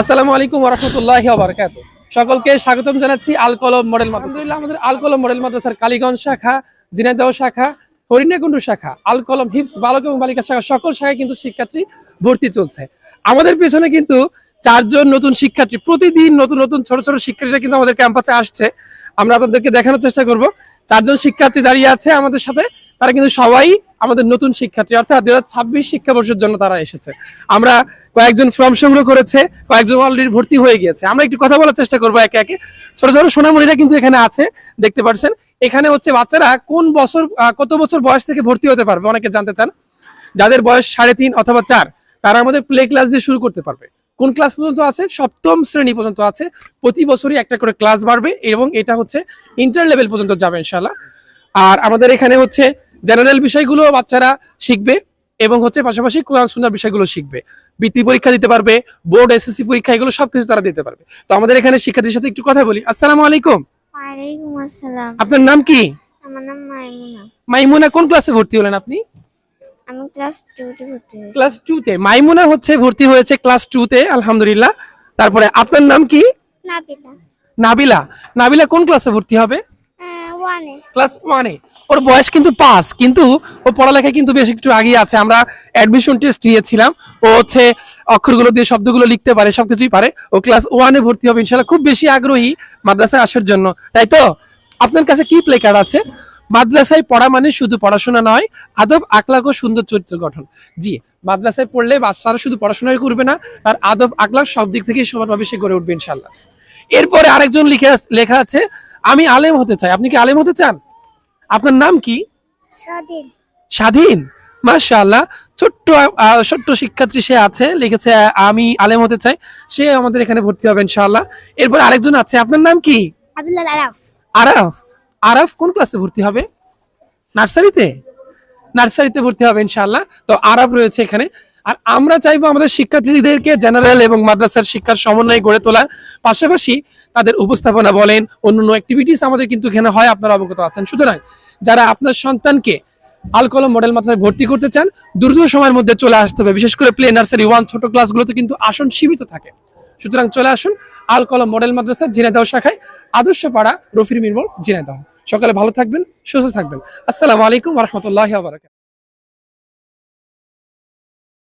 আসসালামু আলাইকুম রহমতুল্লাহ বারকাত সকলকে স্বাগতম জানাচ্ছি আল কলম মডেল মাদ্রাসা। আমাদের আল কলম মডেল মাদ্রাসার কালীগঞ্জ শাখা, জিনাইদহ শাখা, হরিণাকুণ্ডু শাখা আল কলম হিপস বালক এবং বালিকা শাখা, সকল শাখায় কিন্তু শিক্ষার্থী ভর্তি চলছে। আমাদের পেছনে কিন্তু চারজন নতুন শিক্ষার্থী, প্রতিদিন নতুন নতুন ছোট ছোট শিক্ষার্থীরা কিন্তু আমাদের ক্যাম্পাসে আসছে। আমরা আপনাদেরকে দেখানোর চেষ্টা করব। চারজন শিক্ষার্থী দাঁড়িয়ে আছে আমাদের সাথে, তারা কিন্তু সবাই আমাদের নতুন শিক্ষার্থী, অর্থাৎ দু হাজার ছাব্বিশ শিক্ষাবর্ষের জন্য তারা এসেছে। আমরা কয়েকজন ফর্ম সংগ্রহ করেছে, কয়েকজন অলরেডি ভর্তি হয়ে গিয়েছে। আমরা একটু কথা বলার চেষ্টা করব একে একে। ছোট ছোট সোনামণিরা কিন্তু এখানে আছে, দেখতে পাচ্ছেন এখানে হচ্ছে বাচ্চারা কোন বছর কত বছর বয়স থেকে ভর্তি হতে পারবে, অনেকে জানতে চান। যাদের বয়স সাড়ে তিন অথবা চার, তারা আমাদের প্লে ক্লাস দিয়ে শুরু করতে পারবে। কোন ক্লাস পর্যন্ত আছে? সপ্তম শ্রেণি পর্যন্ত আছে। প্রতি বছরই একটা করে ক্লাস বাড়বে এবং এটা হচ্ছে ইন্টার লেভেল পর্যন্ত যাবে ইনশাল্লাহ আর আমাদের এখানে হচ্ছে জেনারেল বিষয়গুলো বাচ্চারা শিখবে এবং হচ্ছে পাশাপাশি কোরআন সুন্নার বিষয়গুলো শিখবে। বৃত্তি পরীক্ষা দিতে পারবে বোর্ড এসএসসি পরীক্ষা এগুলো সবকিছু তারা দিতে পারবে। তো আমাদের এখানে শিক্ষার্থীর সাথে একটু কথা বলি। আসসালামু আলাইকুম। ওয়ালাইকুম আসসালাম। আপনার নাম কি? আমার নাম মাইমুনা। মাইমুনা কোন ক্লাসে ভর্তি হলেন আপনি? আমি ক্লাস টুতে ভর্তি ক্লাস টু তে। মাইমুনা হচ্ছে ভর্তি হয়েছে ক্লাস টু তে আলহামদুলিল্লাহ। তারপরে আপনার নাম কি? নাবিলা। নাবিলা। নাবিলা কোন ক্লাসে ভর্তি হবে? ওয়ানে ক্লাস ওয়ানে ওর বয়স কিন্তু পাঁচ, কিন্তু ও পড়ালেখা কিন্তু বেশ একটু আগিয়ে আছে। আমরা অ্যাডমিশন টেস্ট নিয়েছিলাম। ও হচ্ছে অক্ষরগুলো দিয়ে শব্দগুলো লিখতে পারে, সবকিছুই পারে। ও ক্লাস ওয়ানে ভর্তি হবে ইনশাল্লাহ খুব বেশি আগ্রহী মাদ্রাসায় আসার জন্য। তাই তো? আপনার কাছে কি প্লে কার্ড আছে? মাদ্রাসায় পড়া মানে শুধু পড়াশোনা নয়, আদব আকলাক ও সুন্দর চরিত্র গঠন। জি, মাদ্রাসায় পড়লে বাচ্চারা শুধু পড়াশোনাই করবে না তার আদব আকলাক সব দিক থেকেই সমানভাবে সে গড়ে উঠবে ইনশাল্লাহ এরপরে আরেকজন লিখে লেখা আছে, আমি আলেম হতে চাই। আপনি কি আলেম হতে চান? আপনার নাম কি? স্বাধীন। মাশাআল্লাহ। ছোট্ট ছোট্ট শিক্ষার্থী সে আছে লিখেছে আমি আলেম হতে চাই। সে আমাদের এখানে ভর্তি হবে ইনশাআল্লাহ। এরপর আরেকজন আছে আপনার নাম কি? আরাফ। আরাফ। আরাফ কোন ক্লাসে ভর্তি হবে? নার্সারিতে? নার্সারিতে ভর্তি হবে ইনশাআল্লাহ। তো আরাফ রয়েছে এখানে। আর আমরা চাইব আমাদের শিক্ষার্থীদেরকে জেনারেল এবং মাদ্রাসার শিক্ষার সমন্বয় গড়ে তোলার। পাশাপাশি তাদের উপস্থাপনা বলেন অন্যান্য অ্যাক্টিভিটিস আমাদের কিন্তু এখানে হয় আপনারা অবগত আছেন। সুতরাং যারা আপনার সন্তানকে আলকলম মডেল মাদ্রাসায় ভর্তি করতে চান, দ্রুত সময়ের মধ্যে চলে আসতে হবে। বিশেষ করে প্লে নার্সারি ওয়ান ছোট ক্লাসগুলোতে কিন্তু আসন সীমিত থাকে। সুতরাং চলে আসুন আলকলম মডেল মাদ্রাসা, ঝিনাইদহ শাখায় আদর্শ পাড়া রফির মির্মল ঝিনাইদহ। সকালে ভালো থাকবেন, সুস্থ থাকবেন। আসসালামু আলাইকুম রহমতুল্লাহ